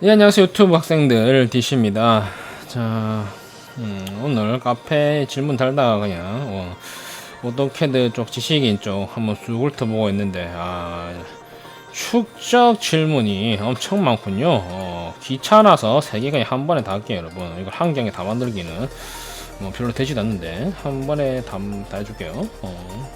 네, 안녕하세요. 유튜브 학생들 디시입니다. 자 음, 오늘 카페 질문 달다가 그냥. 어, 오토캐드 쪽 지식인 쪽 한번 쑥 훑어보고 있는데 아 축적 질문이 엄청 많군요. 어, 귀찮아서 세 개가 한 번에 다 할게요 여러분. 이걸 한 경에 다 만들기는 뭐 별로 되지도 않는데 한 번에 다, 다 해줄게요. 어.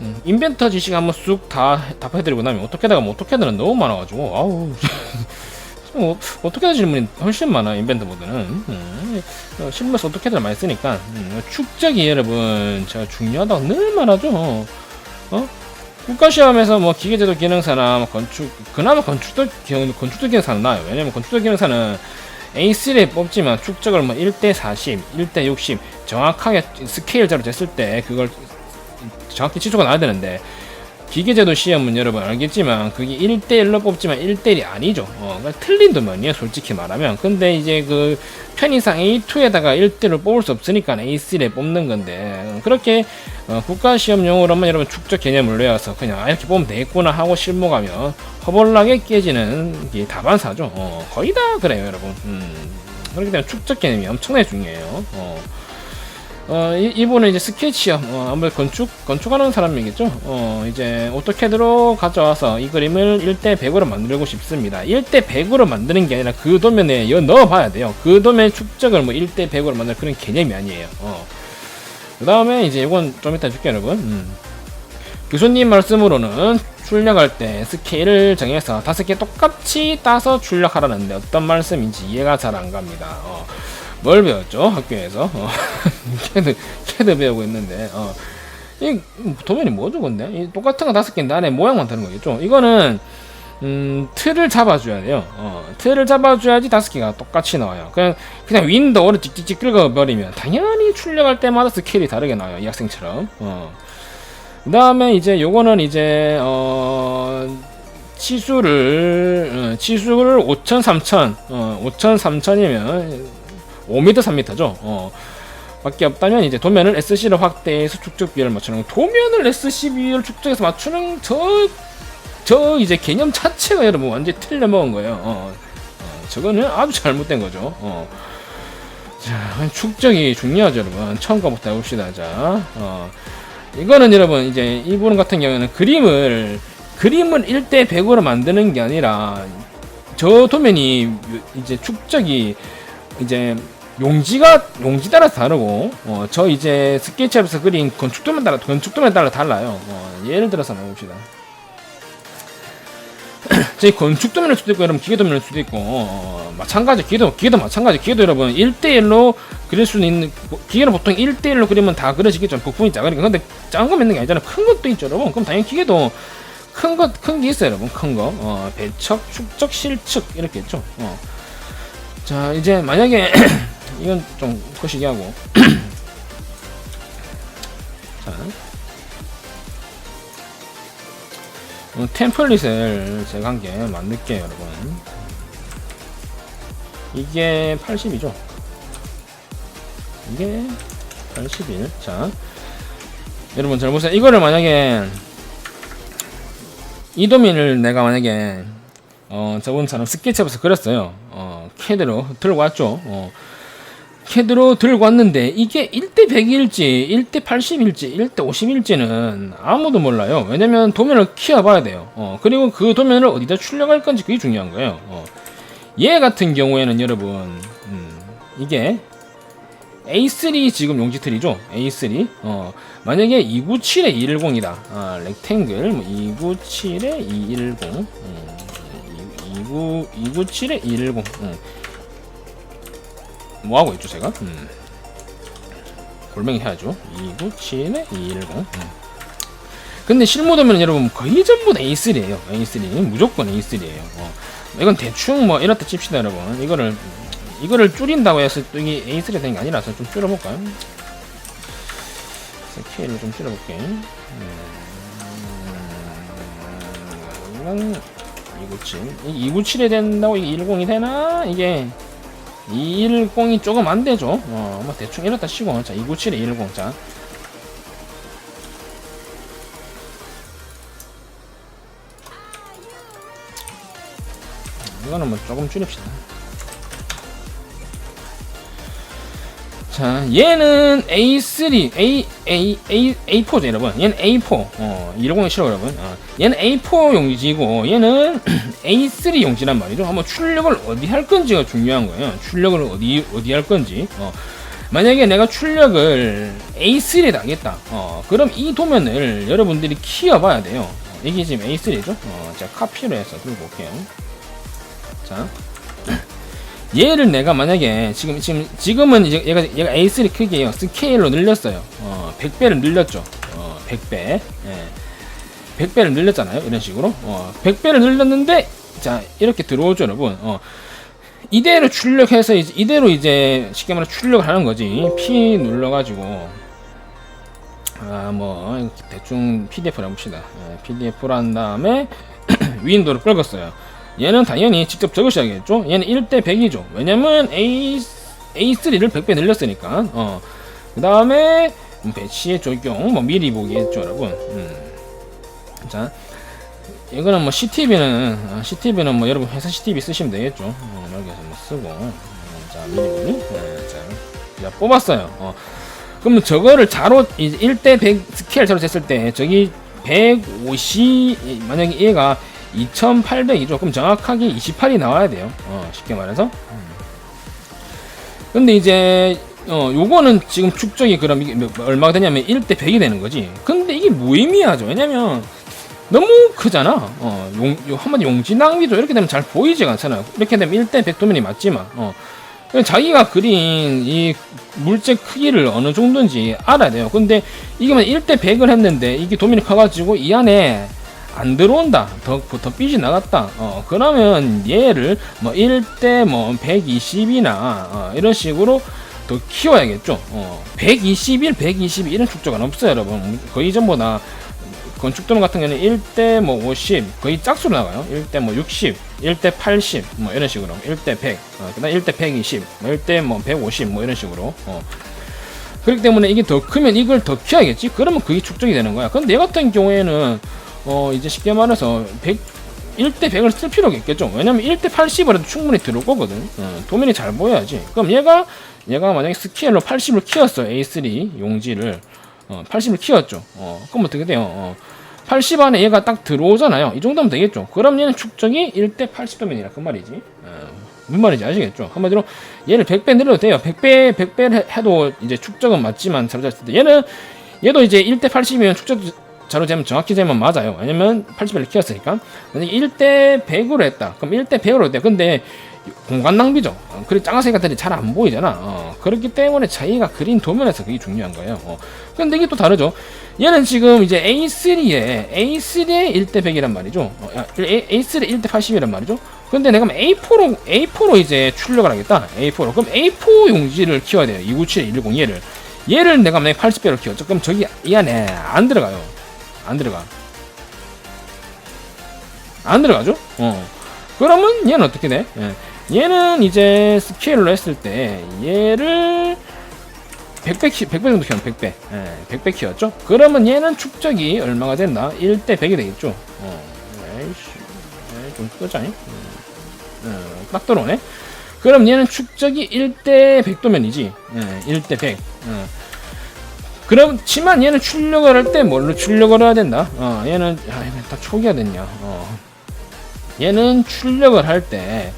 음, 인벤터 지식 한번 쑥 다 답해드리고 나면 어떻게다가 뭐 어떻게다는 너무 많아가지고. 아우 뭐 어떻게 하는 질문이 훨씬 많아 인벤트보다는. 음, 어, 실무에서 어떻게든 많이 쓰니까. 음, 축적이 여러분 제가 중요하다고 늘 말하죠. 어 국가시험에서 뭐 기계제도 기능사나 뭐 건축 그나마 건축도 기- 건축도 기능사는 나아요. 왜냐면 건축도 기능사는 A3에 뽑지만 축적을 뭐 1대 40, 1대 60 정확하게 스케일자로 됐을 때 그걸 정확히 치초가 나야 되는데 기계제도 시험은 여러분 알겠지만 그게 1대1로 뽑지만 1대1이 아니죠. 어, 그러니까 틀린 도면이에요. 솔직히 말하면. 근데 이제 그 편의상 A2에다가 1대1로 뽑을 수 없으니까 A3에 뽑는 건데 어, 그렇게 어, 국가시험용으로만 여러분 축적 개념을 외워서 그냥 아, 이렇게 뽑으면 되겠구나 하고 실무가면 허벌나게 깨지는 게 다반사죠. 어, 거의 다 그래요 여러분. 음, 그렇기 때문에 축적 개념이 엄청나게 중요해요. 어. 어, 이, 이분은 이제 스케치요. 어, 아무래도 건축, 건축하는 사람이겠죠. 어, 이제 오토캐드로 가져와서 이 그림을 1대 100으로 만들고 싶습니다. 1대 100으로 만드는 게 아니라 그 도면에 이거 넣어봐야 돼요. 그 도면 축적을 뭐 1대 100으로 만들 그런 개념이 아니에요. 어. 그 다음에 이제 이건 좀 이따 줄게요, 여러분. 음. 교수님 말씀으로는 출력할 때 스케일을 정해서 다섯 개 똑같이 따서 출력하라는데 어떤 말씀인지 이해가 잘 안 갑니다. 어. 뭘 배웠죠? 학교에서? 어. 캐드 캐드 배우고 있는데 어. 이 도면이 뭐죠 근데? 이 똑같은 거 다섯 개인데 안에 모양만 다른 거겠죠? 이거는 음, 틀을 잡아줘야 돼요. 어, 틀을 잡아줘야지 다섯 개가 똑같이 나와요. 그냥 그냥 윈도우를 찍찍찍 긁어버리면 당연히 출력할 때마다 스케일이 다르게 나와요 이 학생처럼. 어. 그 다음에 이제 요거는 이제 어 치수를 어, 치수를 5천 3천 어 5천 3천이면 5m 3m죠? 어. 밖에 없다면 이제 도면을 SC로 확대해서 축적 비율을 맞추는 거. 도면을 SC 비율 축적해서 맞추는 저 저 이제 개념 자체가 여러분 완전 히 틀려 먹은 거예요. 어, 어, 저거는 아주 잘못된 거죠. 어. 자 축적이 중요하죠 여러분. 처음 거부터 해봅시다. 자 어. 이거는 여러분 이제 이분 같은 경우는 그림을 그림을 1대 100으로 만드는 게 아니라 저 도면이 이제 축적이 이제 용지가 용지 따라 다르고 어, 저 이제 스케치업에서 그린 건축 도면 따라 건축 도면 따라 달라요. 어, 예를 들어서 한번 봅시다. 저희 건축 도면일 수도 있고 여러분 기계 도면일 수도 있고 어, 마찬가지 기계도 기계도 마찬가지. 기계도 여러분 1대1로 그릴 수는 있는 뭐, 기계는 보통 1대1로 그리면 다 그려지겠죠. 부품이 작으니까. 근데 작은 거 있는 게 아니잖아요. 큰 것도 있죠 여러분. 그럼 당연히 기계도 큰 것 큰 게 있어요 여러분. 큰거. 어, 배척 축적 실측 이렇게 있죠. 어. 자 이제 만약에 이건 좀 거시기 하고. 자. 어, 템플릿을 제가 한개 만들게요 여러분. 이게 80이죠? 이게 81 자. 여러분 잘 보세요. 이거를 만약에 이 도면을 내가 만약에 어 저번처럼 스케치업에서 그렸어요. 어 캐드로 들고 왔죠? 어 캐드로 들고 왔는데 이게 1대 100일지 1대 80일지 1대 50일지는 아무도 몰라요. 왜냐면 도면을 키워봐야 돼요. 어, 그리고 그 도면을 어디다 출력할 건지 그게 중요한 거예요. 어. 얘 같은 경우에는 여러분 음, 이게 A3 지금 용지 틀이죠? A3 어, 만약에 297에 210이다. 아, 렉탱글 뭐 297에 210 음, 29, 297에 210 음. 뭐 하고 있죠 제가? 음. 골뱅이 해야죠. 297에 210. 음. 근데 실무도면 여러분 거의 전부 다 A3예요. A3 무조건 A3예요. 어. 이건 대충 뭐 이렇다 칩시다 여러분. 이거를 이거를 줄인다고 해서 또 이게 A3가 되는 게 아니라서 좀 줄여볼까요? 스케일을 좀 줄여볼게. 음, 297. 이 297에 된다고 이게 110이 되나? 이게 210이 조금 안 되죠. 어, 뭐 대충 이렇다 치고. 자, 297에 210. 자. 이거는 뭐 조금 줄입시다. 자, 얘는 A3, A, A, A, A4죠, 여러분. 얘는 A4. 어, 210이 싫어, 여러분. 어, 얘는 A4 용지고, 얘는 A3 용지란 말이죠. 한번 출력을 어디 할 건지가 중요한 거예요. 출력을 어디, 어디 할 건지. 어, 만약에 내가 출력을 A3에 하겠다. 어, 그럼 이 도면을 여러분들이 키워봐야 돼요. 어, 이게 지금 A3죠. 어, 제가 카피로 해서 들고 올게요. 자. 얘를 내가 만약에 지금 지금 지금은 이제 얘가 얘가 A3 크기예요. 스케일로 늘렸어요. 어, 100배를 늘렸죠. 어, 100배. 예. 100배를 늘렸잖아요. 이런 식으로. 어, 100배를 늘렸는데 자, 이렇게 들어오죠, 여러분. 어. 이대로 출력해서 이제 이대로 이제 쉽게 말해 출력을 하는 거지. P 눌러 가지고 아, 뭐 대충 PDF를 해 봅시다. 예, PDF를 한 다음에 윈도우를 끌었어요. 얘는 당연히 직접 적으셔야겠죠. 얘는 1대 100이죠. 왜냐면 A A3를 100배 늘렸으니까. 어. 그 다음에 배치의 적용 뭐 미리 보기했죠, 여러분. 음. 자. 이거는 뭐 CTV는 어, CTV는 뭐 여러분 회사 CTV 쓰시면 되겠죠. 어, 여기서 뭐 쓰고 어, 자 미리 보기 네, 자, 자 뽑았어요. 어. 그럼 저거를 자로 이제 1대 100 스케일 자로 쟀을 때 저기 150 만약에 얘가 2800이죠. 그럼 정확하게 28이 나와야 돼요. 어, 쉽게 말해서. 근데 이제 어, 요거는 지금 축적이 그럼 이게 몇- 얼마가 되냐면 1대 100이 되는 거지. 근데 이게 무의미하죠. 왜냐면 너무 크잖아. 어, 용, 요 한마디 용지 낭비도 이렇게 되면 잘 보이지가 않잖아요. 이렇게 되면 1대 100 도면이 맞지만, 어. 자기가 그린 이 물체 크기를 어느 정도인지 알아야 돼요. 근데 이게 만 1대 100을 했는데 이게 도면이 커가지고 이 안에 안 들어온다. 더, 더 삐지 나갔다. 어, 그러면 얘를 뭐 1대 뭐 120이나 어, 이런 식으로 더 키워야겠죠. 어, 121, 122 이런 축적은 없어요, 여러분. 거의 전부 다 건축도는 같은 경우는 1대 뭐 50, 거의 짝수로 나가요. 1대 뭐 60, 1대 80, 뭐 이런 식으로. 1대 100, 어, 그 다음 1대 120, 뭐 1대 뭐 150, 뭐 이런 식으로. 어. 그렇기 때문에 이게 더 크면 이걸 더 키워야겠지? 그러면 그게 축적이 되는 거야. 근데 얘 같은 경우에는 어 이제 쉽게 말해서 100 1대 100을 쓸 필요가 있겠죠. 왜냐면 1대 80을 해도 충분히 들어올 거거든. 어, 도면이 잘 보여야지. 그럼 얘가 얘가 만약에 스케일로 80을 키웠어. A3 용지를 어, 80을 키웠죠. 어, 그럼 어떻게 돼요? 어, 80 안에 얘가 딱 들어오잖아요. 이 정도면 되겠죠. 그럼 얘는 축적이 1대 80도면이라 그 말이지. 어, 무슨 말인지 아시겠죠? 한마디로 얘를 100배 늘려도 돼요. 100배 100배 해도 이제 축적은 맞지만 잘 잡았을 때 얘는 얘도 이제 1대 80이면 축적 자로 재면 정확히 재면 맞아요. 왜냐면 80배를 키웠으니까. 만약에 1대 100으로 했다. 그럼 1대 100으로 했대. 근데 공간 낭비죠. 어, 그리고 작아서 것들이 잘안 보이잖아. 어, 그렇기 때문에 자기가 그린 도면에서 그게 중요한 거예요. 어. 근데 이게 또 다르죠. 얘는 지금 이제 A3에 A3에 1대 100이란 말이죠. 어, 야, A, A3에 1대 80이란 말이죠. 근데 내가 A4로 A4로 이제 출력을 하겠다. A4로. 그럼 A4 용지를 키워야 돼요. 297, 110 얘를. 얘를 내가 만약에 80배로 키웠죠. 그럼 저기 이 안에 안 들어가요. 안 들어가. 안 들어가죠? 어. 그러면 얘는 어떻게 돼? 예. 얘는 이제 스케일로 했을 때 얘를 100배 키, 100배 정도 키우면 100배. 예, 100배 키웠죠? 그러면 얘는 축적이 얼마가 된다? 1대 100이 되겠죠? 어. 에이씨. 에이, 좀 끄자니? 음. 어, 딱 들어오네? 그럼 얘는 축적이 1대 100도면이지. 예, 1대 100. 어. 그렇지만 얘는 출력을 할 때 뭘로 출력을 해야 된다? 어, 얘는 아, 이거 다 초기화 됐냐? 어. 얘는 출력을 할 때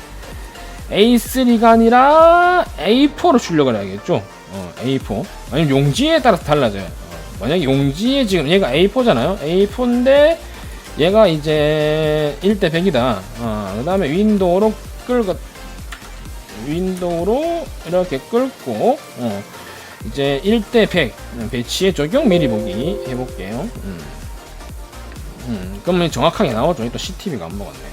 A3가 아니라 A4로 출력을 해야겠죠? 어, A4. 아니면 용지에 따라서 달라져요. 어, 만약에 용지에 지금 얘가 A4잖아요. A4인데 얘가 이제 1대 100이다. 어, 그 다음에 윈도우로 끌고 윈도우로 이렇게 끌고 어, 이제 1대 100 배치의 적용 미리 보기 해볼게요. 음. 음, 그러면 정확하게 나오죠. 또 CTV가 안 먹었네.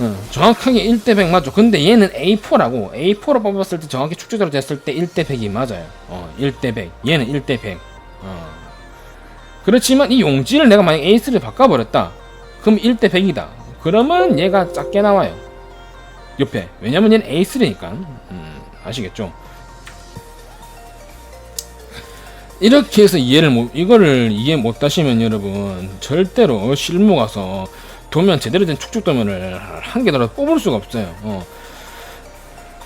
음, 정확하게 1대 100 맞죠. 근데 얘는 A4라고 A4로 뽑았을 때 정확히 축제대로 됐을 때 1대 100이 맞아요. 어, 1대 100. 얘는 1대 100. 어. 그렇지만 이 용지를 내가 만약 A3를 바꿔버렸다. 그럼 1대 100이다. 그러면 얘가 작게 나와요. 옆에. 왜냐면 얘는 A3니까. 음, 아시겠죠? 이렇게 해서 이해를 못, 이거를 이해 못 하시면 여러분, 절대로 실무 가서 도면, 제대로 된 축적 도면을 한 개더라도 뽑을 수가 없어요. 어.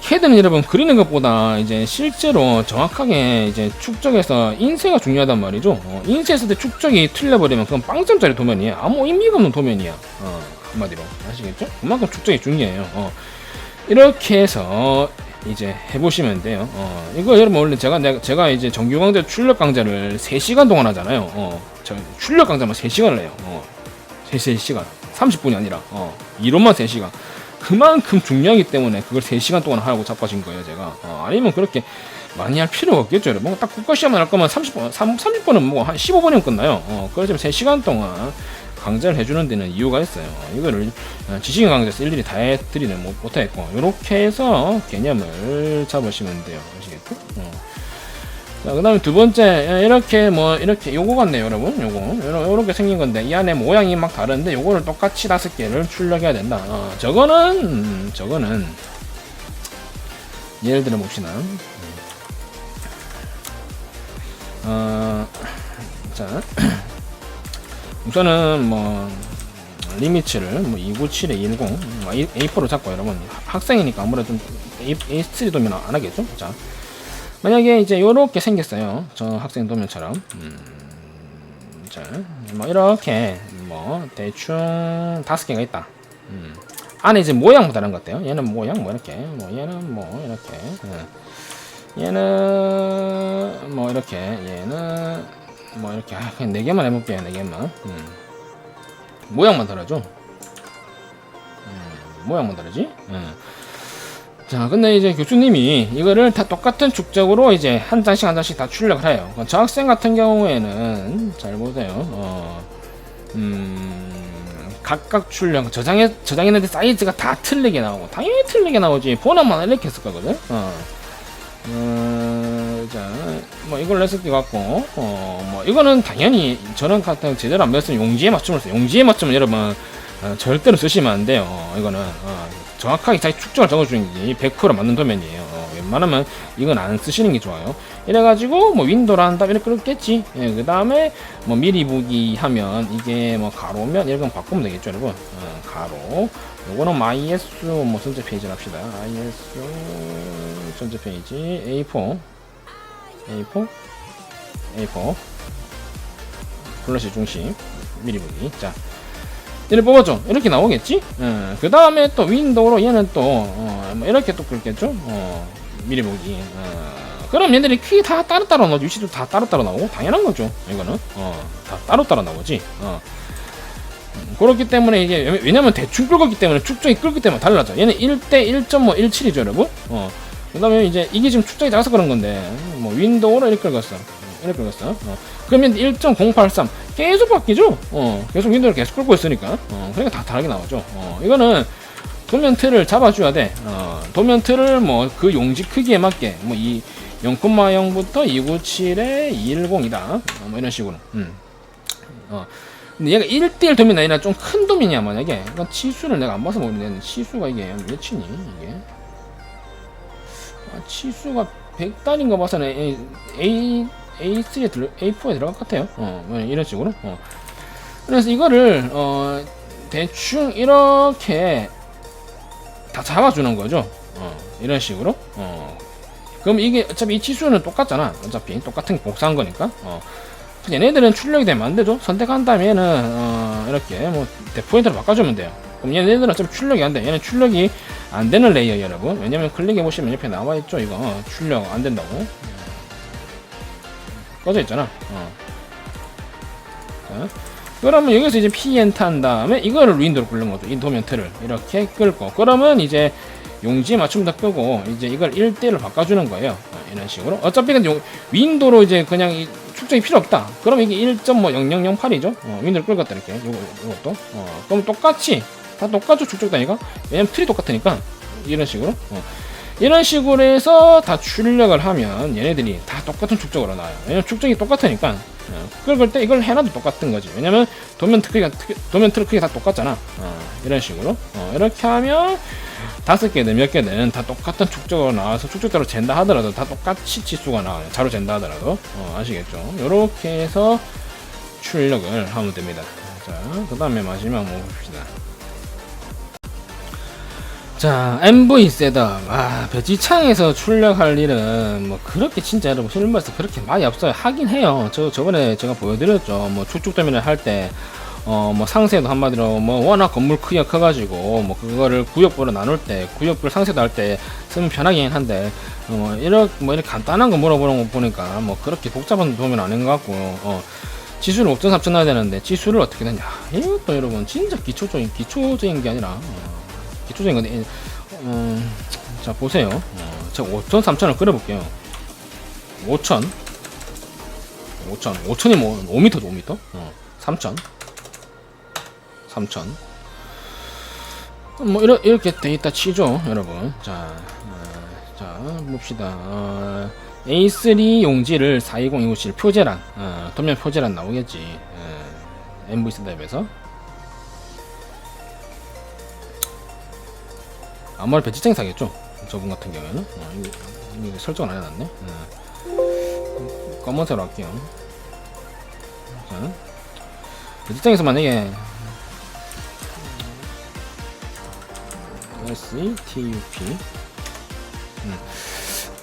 캐드는 여러분 그리는 것보다 이제 실제로 정확하게 이제 축적해서 인쇄가 중요하단 말이죠. 어, 인쇄했을 때 축적이 틀려버리면 그건 빵점짜리 도면이에요. 아무 의미가 없는 도면이야. 어, 한마디로 아시겠죠? 그만큼 축적이 중요해요. 어, 이렇게 해서 이제 해보시면 돼요. 어, 이거 여러분 원래 제가 제가 이제 정규 강좌 출력 강좌를 3시간 동안 하잖아요. 어, 저 출력 강좌만 3시간을 해요. 어, 3, 3시간. 30분이 아니라 어, 이론만 3시간. 그만큼 중요하기 때문에 그걸 3시간 동안 하라고 자빠진 거예요, 제가. 어, 아니면 그렇게 많이 할 필요가 없겠죠, 여러분. 뭐딱 국가 시험만 할 거면 30분, 30, 분은 뭐 한 15분이면 끝나요. 어, 그래서 3시간 동안 강좌를 해주는 데는 이유가 있어요. 이거를 어, 지식인 강좌에서 일일이 다 해드리는 못, 못하겠고, 이렇게 해서 개념을 잡으시면 돼요. 아시겠죠? 어. 자, 그 다음에 두 번째, 예, 이렇게 뭐, 이렇게, 요거 같네요, 여러분. 요거. 요러- 요렇게 생긴 건데, 이 안에 모양이 막 다른데, 요거를 똑같이 다섯 개를 출력해야 된다. 어, 저거는, 음, 저거는, 예를 들어 봅시다. 어, 자, 우선은 뭐, 리미츠를 뭐 297에 10, 뭐 A- A4로 잡고 여러분 학생이니까 아무래도 좀 A, A3 도면 안 하겠죠? 자, 만약에 이제 요렇게 생겼어요. 저 학생 도면처럼. 음, 자, 뭐 이렇게 뭐 대충 다섯 개가 있다. 음. 안에 이제 모양 다른 것 같아요. 얘는 모양 뭐 이렇게, 뭐 얘는 뭐 이렇게, 예. 얘는 뭐 이렇게, 얘는 뭐 이렇게. 아, 그냥 네 개만 해볼게요. 네 개만. 음. 모양만 다르죠. 음, 모양만 다르지. 음. 자, 근데 이제 교수님이 이거를 다 똑같은 축적으로 이제 한 장씩 한 장씩 다 출력을 해요. 그러니까 저 학생 같은 경우에는 잘 보세요. 어, 음, 각각 출력 저장해 저장했는데 사이즈가 다 틀리게 나오고 당연히 틀리게 나오지. 보나마나 이렇게 했을 거거든. 어. 음, 자, 뭐 이걸 냈을 것 같고, 어, 뭐 이거는 당연히 저런 같은 제대로 안 배웠으면 용지에 맞춤을 써요. 용지에 맞춤은 여러분 어, 절대로 쓰시면 안 돼요. 어, 이거는 어, 정확하게 자기 축적을 적어주는 게 100% 맞는 도면이에요. 어, 웬만하면 이건 안 쓰시는 게 좋아요. 이래가지고 뭐 한다 이렇게 그렇겠지. 예, 그 다음에 뭐 미리 보기 하면 이게 뭐 가로면 이런 건 바꾸면 되겠죠, 여러분. 어, 가로. 요거는 IS 뭐 전체 페이지를 합시다. IS 전체 페이지 A4 A4 A4 플러시 중심 미리 보기. 자. 얘를 뽑았죠. 이렇게 나오겠지? 그 다음에 또 윈도우로 얘는 또, 어, 뭐 이렇게 또 긁겠죠? 어, 미리 보기. 어, 그럼 얘들이 키 다 따로따로 나오죠. 위치도 다 따로따로 나오고, 당연한 거죠. 이거는. 어, 다 따로따로 나오지. 어. 음, 그렇기 때문에 이게, 왜- 왜냐면 대충 긁었기 때문에 축적이 끓기 때문에 달라져. 얘는 1대 1.17이죠, 여러분? 어. 그 다음에 이제 이게 지금 축적이 작아서 그런 건데, 뭐 윈도우로 이렇게 긁었어. 이렇게 긁었어. 어. 그러면 1.083 계속 바뀌죠? 어, 계속 윈도우를 계속 끌고 있으니까. 어, 그러니까 다 다르게 나오죠. 어, 이거는 도면 틀을 잡아줘야 돼. 어, 도면 틀을 뭐그 용지 크기에 맞게 뭐 이 0,0부터 297에 210이다. 어, 뭐 이런 식으로. 음. 어. 근데 얘가 1대1 도면이 아니라 좀 큰 도면이야, 만약에. 그러니까 치수를 내가 안 봐서 모르겠는데, 치수가 이게 몇이니, 이게? 아, 치수가 100단인 거 봐서는 A, A, A3에 들어, A4에 들어갈 것 같아요. 어, 뭐 이런 식으로. 어. 그래서 이거를, 어, 대충 이렇게 다 잡아주는 거죠. 어, 이런 식으로. 어. 그럼 이게 어차피 이 치수는 똑같잖아. 어차피 똑같은 복사한 거니까. 어. 얘네들은 출력이 되면 안 되죠. 선택한 다음에는 어, 이렇게 뭐 데포인트로 바꿔주면 돼요. 그럼 얘네들은 어차피 출력이 안 돼. 얘는 출력이 안 되는 레이어 여러분. 왜냐면 클릭해 보시면 옆에 나와 있죠. 이거 어, 출력 안 된다고. 꺼져 있잖아. 어. 자, 그러면 여기서 이제 PNT 한 다음에 이거를 윈도우로 끄는 거죠. 틀을 이렇게 끌고 그러면 이제 용지 맞춤 다 끄고 이제 이걸 1대1로 바꿔주는 거예요. 어, 이런 식으로. 어차피 용- 윈도우로 이제 그냥 이 축적이 필요 없다. 그럼 이게 1.0008이죠. 어, 윈도우를 끌었다 이렇게. 요거 요것도. 어, 그럼 똑같이 다 똑같죠 축적다니까. 왜냐면 틀이 똑같으니까 이런 식으로. 어. 이런 식으로 해서 다 출력을 하면 얘네들이 다 똑같은 축적으로 나와요. 왜냐면 축적이 똑같으니까. 어, 그럴 때 이걸 해놔도 똑같은 거지. 왜냐면 도면 크기가 도면 틀 크기가 다 똑같잖아. 어, 이런 식으로 어, 이렇게 하면 다섯 개든 몇 개든 다 똑같은 축적으로 나와서 축적대로 잰다 하더라도 다 똑같이 치수가 나와요. 자로 잰다 하더라도 어, 아시겠죠? 이렇게 해서 출력을 하면 됩니다. 자, 그 다음에 마지막 뭐 봅시다. 자, MV 셋업. 아, 배지창에서 출력할 일은 뭐 그렇게 진짜 여러분 실무에서 그렇게 많이 없어요. 하긴 해요. 저 저번에 제가 보여드렸죠. 뭐 축축 도면을 할 때. 어, 뭐 상세도 한마디로 뭐 워낙 건물 크기가 커가지고 뭐 그거를 구역별로 나눌 때 구역별 상세도 할 때 쓰면 편하긴 한데 어, 뭐 이렇게 뭐 이렇게 간단한 거 물어보는 거 보니까 뭐 그렇게 복잡한 도면 아닌 것 같고 어, 지수를 옥전 삼천 넣어야 되는데 지수를 어떻게 되냐 이것도 여러분 진짜 기초적인 기초적인 게 아니라 어, 기초적인 건데 음, 자 보세요. 어, 제가 5천 3천을 끓여볼게요. 5천. 5천. 5천이 뭐 5m죠 5m 어, 3천. 3천. 뭐 이러, 이렇게 돼 있다 치죠 여러분. 자, 어, 자 봅시다. 어, A3 용지를 42027 표제란 어, 도면 표제란 나오겠지. 어, MV 스텝에서 아무래도 배치장이 사겠죠? 저분 같은 경우에는? 어, 이거, 이거 설정 안 해놨네. 어. 검은색으로 할게요. 자 배치장에서 만약에 SETUP 음.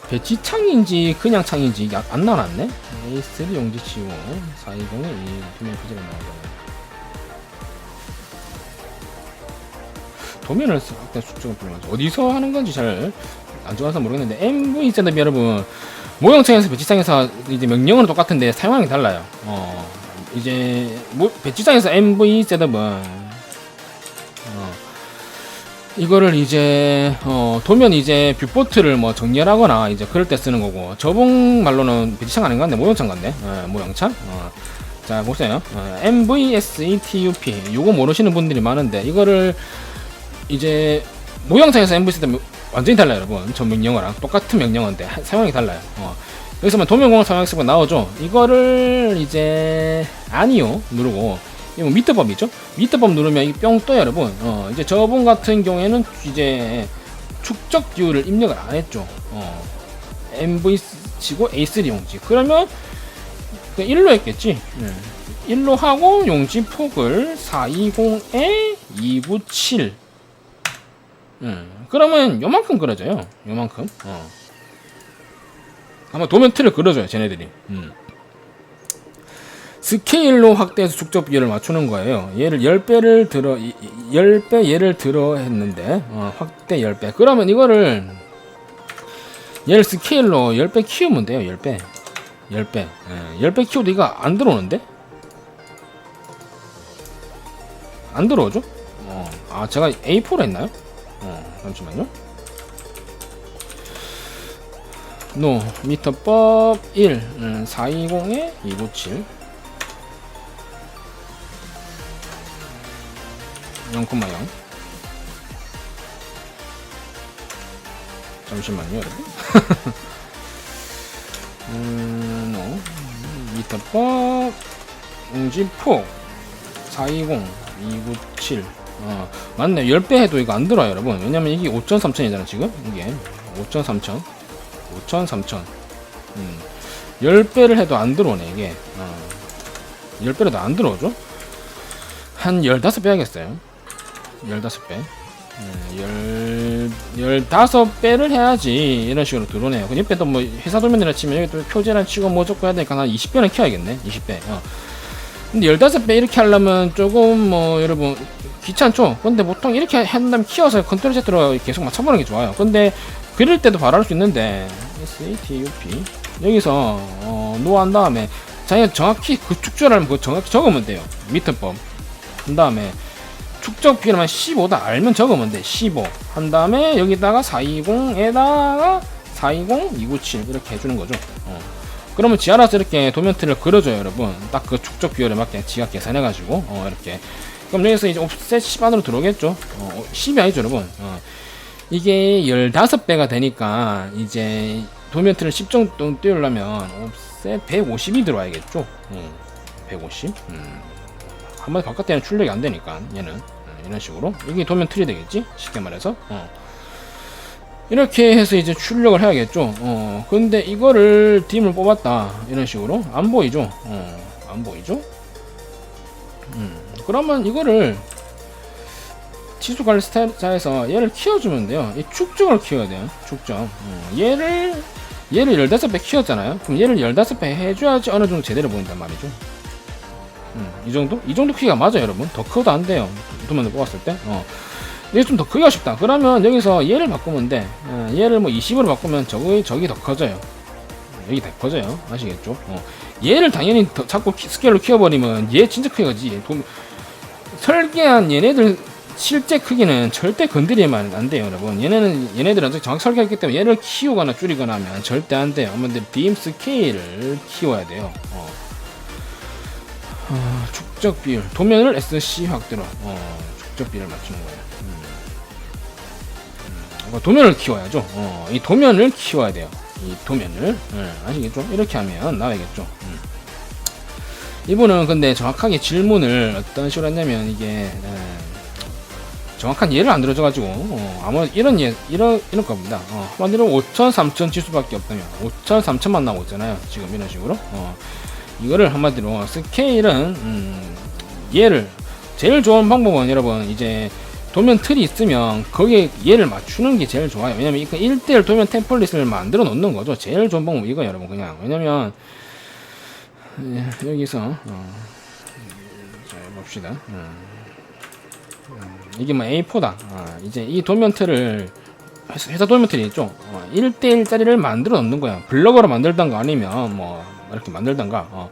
배치 창인지 그냥 창인지 안 나왔네? A3 용지 치고 420에 이 도면 표제가 나오잖 도면을 쓸때 수정을 불러가지 어디서 하는 건지 잘 안 좋아서 모르겠는데 MV 셋업 여러분 모형창에서 배치창에서 이제 명령은 똑같은데 사용하는 게 달라요. 어 이제 뭐 배치창에서 MV 셋업은 어 이거를 이제 어 도면 이제 뷰포트를 뭐 정렬하거나 이제 그럴 때 쓰는 거고 저분 말로는 배치창 아닌 것 같네. 모형창 같네. 어, 모형창. 어. 자 보세요. 어, MVSETUP 요거 모르시는 분들이 많은데 이거를 이제 모형창에서 MVC 때문에 완전히 달라요 여러분. 저 명령어랑. 똑같은 명령어인데 하- 사용이 달라요. 어. 여기서만 도면공을 사용했을 나오죠? 이거를 이제 아니요 누르고. 이거 밑에법 있죠? 밑에법 누르면 이 뿅 떠요 여러분. 어, 이제 저분 같은 경우에는 이제 축적 뷰를 입력을 안 했죠. 어. MV 치고 A3 용지. 그러면 그 1로 했겠지? 예. 1로 하고 용지 폭을 420에 297 음, 그러면 요만큼 그려져요. 요만큼. 어. 아마 도면 틀을 그려줘요, 쟤네들이. 음. 스케일로 확대해서 축적 비율을 맞추는 거예요. 얘를 10배를 들어, 10배 얘를 들어 했는데, 어, 확대 10배. 그러면 이거를, 얘를 스케일로 10배 키우면 돼요, 10배. 10배. 예, 10배 키워도 이거 안 들어오는데? 안 들어오죠? 어, 아, 제가 A4로 했나요? 어, 잠시만요. 노 미터법 1 음, 420에 297 0,0 잠시만요 여러분. 음, 노 미터법 응지폭 420 297 어, 맞네. 10배 해도 이거 안 들어요 여러분. 왜냐면 이게 5,3천이잖아 지금? 이게. 5,3천 5,3천. 음, 10배를 해도 안 들어오네 이게. 어, 10배를 해도 안 들어오죠? 한 15배 하겠어요. 15배. 음, 10, 15배를 해야지 이런 식으로 들어오네요. 그 옆에 또 뭐 회사 도면이라 치면 여기 또 표제랑 치고 뭐 적고 해야 되니까 한 20배는 키워야겠네. 20배. 어. 근데 15배 이렇게 하려면 조금 뭐 여러분 귀찮죠? 근데 보통 이렇게 한 다음 키워서 컨트롤 Z로 계속 맞춰보는 게 좋아요. 근데 그릴 때도 할수 있는데 SATUP 여기서 어, 노한 다음에 자기가 정확히 그 축조를 그 정확히 적으면 돼요. 미터법 한 다음에 축적 비율만 15다 알면 적으면 돼. 15. 한 다음에 여기다가 420에다가 420, 297 이렇게 해주는 거죠. 어. 그러면 지 알아서 이렇게 도면 틀을 그려줘요, 여러분. 딱 그 축적 비율에 맞게 지가 계산해가지고 어, 이렇게. 그럼 여기서 이제 옵셋 10 안으로 들어오겠죠. 어, 10이 아니죠, 여러분. 어. 이게 15배가 되니까 이제 도면트를 10 정도 띄우려면 옵셋 150이 들어와야겠죠. 음, 150. 음. 한번 바깥에는 출력이 안 되니까 얘는 음, 이런 식으로 이게 도면 틀이 되겠지 쉽게 말해서 어. 이렇게 해서 이제 출력을 해야겠죠? 어. 근데 이거를 딤을 뽑았다. 이런 식으로. 안 보이죠? 어 안 보이죠? 음. 그러면 이거를 치수 관리 스타일자에서 얘를 키워주면 돼요. 이 축적을 키워야 돼요. 축적 어, 얘를 얘를 15배 키웠잖아요. 그럼 얘를 15배 해줘야지 어느 정도 제대로 보인단 말이죠. 음, 이 정도? 이 정도 크기가 맞아요, 여러분. 더 커도 안 돼요. 도면을 뽑았을 때. 어. 이게 좀더 크기가 쉽다. 그러면 여기서 얘를 바꾸면 돼. 어, 얘를 뭐 20으로 바꾸면 저기, 저기 더 커져요. 여기 더 커져요. 아시겠죠? 어. 얘를 당연히 더 자꾸 키, 스케일로 키워버리면 얘 진짜 크기지. 도, 설계한 얘네들 실제 크기는 절대 건드리면 안 돼요, 여러분. 얘네는 얘네들은 정확히 설계했기 때문에 얘를 키우거나 줄이거나 하면 절대 안 돼요. 근데 빔 스케일을 키워야 돼요. 어. 어, 축적 비율 도면을 SC 확대로 어, 축적 비율을 맞추는 거예요. 도면을 키워야죠. 어, 이 도면을 키워야 돼요. 이 도면을 음, 아시겠죠? 이렇게 하면 나와야겠죠. 음. 이분은 근데 정확하게 질문을 어떤 식으로 했냐면 이게 에, 정확한 예를 안 들어줘가지고 어, 아마 이런 예 이런 이런 겁니다. 어, 한마디로 5천, 3천 지수밖에 없다면 5천, 3천만 나오고 있잖아요. 지금 이런 식으로. 어, 이거를 한마디로 스케일은 음, 얘를 제일 좋은 방법은 여러분 이제 도면 틀이 있으면 거기에 얘를 맞추는 게 제일 좋아요. 왜냐면 이 1대1 도면 템플릿을 만들어 놓는 거죠. 제일 좋은 방법 이거 여러분 그냥 왜냐면 예, 여기서 어, 자 봅시다. 음, 음, 이게 뭐 A4다. 아, 이제 이 도면 틀을 회사 도면 틀이 있죠. 어, 1대1짜리를 만들어 놓는 거야. 블럭으로 만들던가 아니면 뭐 이렇게 만들던가 어.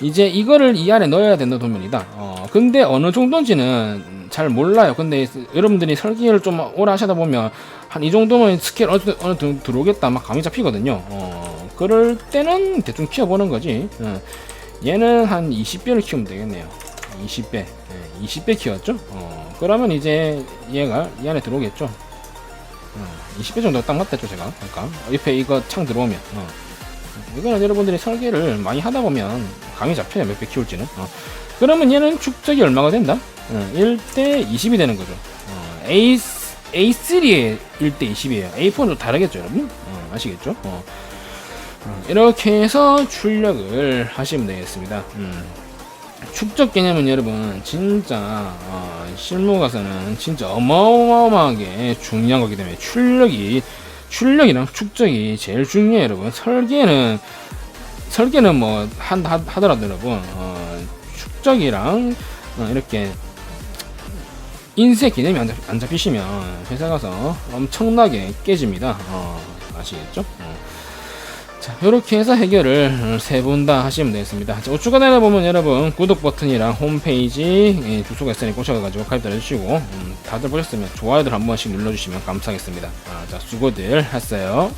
이제 이거를 이 안에 넣어야 된다 도면이다 어. 근데 어느 정도인지는 잘 몰라요 근데 여러분들이 설계를 좀 오래 하시다 보면 한 이 정도면 스케일 어느, 정도 들어오겠다 막 감이 잡히거든요 어. 그럴 때는 대충 키워보는 거지 어. 얘는 한 20배를 키우면 되겠네요 20배 네, 20배 키웠죠 어. 그러면 이제 얘가 이 안에 들어오겠죠 어. 20배 정도 딱 맞겠죠 제가 그러니까 옆에 이거 창 들어오면 어. 이거는 여러분들이 설계를 많이 하다 보면 감이 잡혀요 몇 배 키울지는 어. 그러면 얘는 축적이 얼마가 된다? 어, 1대 20이 되는 거죠 어, A, A3의 1대 20이에요 A4는 좀 다르겠죠 여러분? 어, 아시겠죠? 어. 어, 이렇게 해서 출력을 하시면 되겠습니다 음. 축적 개념은 여러분 진짜 어, 실무 가서는 진짜 어마어마하게 중요한 거기 때문에 출력이 출력이랑 축적이 제일 중요해요, 여러분. 설계는 설계는 뭐 한, 하더라도 여러분 어, 축적이랑 어, 이렇게 인쇄 개념이 안, 잡, 안 잡 히시면 회사 가서 엄청나게 깨집니다. 어, 아시겠죠? 어. 자, 이렇게 해서 해결을 세 분 다 하시면 되겠습니다. 자, 우측 하단에 보면 여러분 구독 버튼이랑 홈페이지 예, 주소가 있으니 꼬셔가지고 가입도 해주시고 음, 다들 보셨으면 좋아요들 한 번씩 눌러주시면 감사하겠습니다. 아, 자, 수고들 했어요.